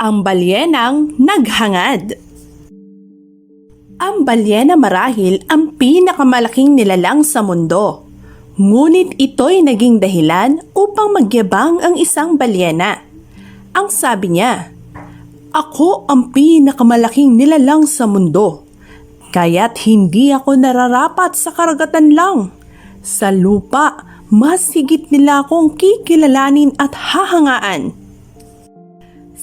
Ang balyenang naghangad. Ang balyena marahil ang pinakamalaking nilalang sa mundo. Ngunit ito'y naging dahilan upang magyabang ang isang balyena. Ang sabi niya, Ako ang pinakamalaking nilalang sa mundo. Kaya't hindi ako nararapat sa karagatan lang. Sa lupa, mas higit nila akong kikilalanin at hahangaan.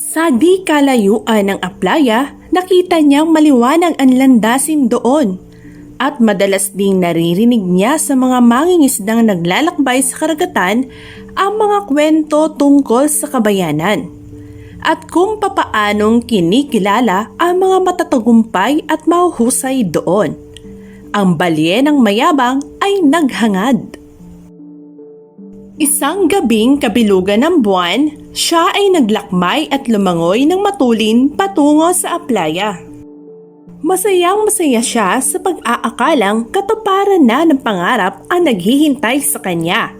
Sa di kalayuan ng aplaya, nakita niyang maliwanag ang landasin doon. At madalas ding naririnig niya sa mga mangingisdang naglalakbay sa karagatan ang mga kwento tungkol sa kabayanan. At kung papaanong kinikilala ang mga matatagumpay at mahuhusay doon. Ang balyenang mayabang ay naghangad. Isang gabing kabilugan ng buwan, siya ay naglakmay at lumangoy ng matulin patungo sa aplaya. Masayang masaya siya sa pag-aakalang katuparan na ng pangarap ang naghihintay sa kanya.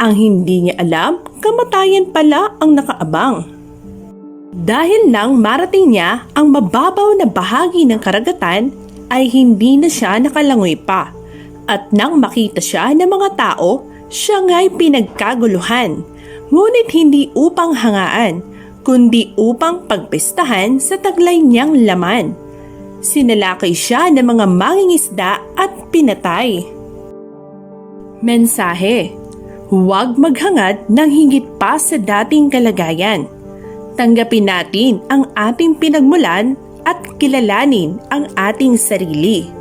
Ang hindi niya alam, kamatayan pala ang nakaabang. Dahil lang marating niya ang mababaw na bahagi ng karagatan, ay hindi na siya nakalangoy pa. At nang makita siya ng mga tao, siya nga'y pinagkaguluhan. Ngunit hindi upang hangaan, kundi upang pagpistahan sa taglay niyang laman. Sinalakay siya ng mga mangingisda at pinatay. Mensahe Huwag maghangad ng higit pa sa dating kalagayan. Tanggapin natin ang ating pinagmulan at kilalanin ang ating sarili.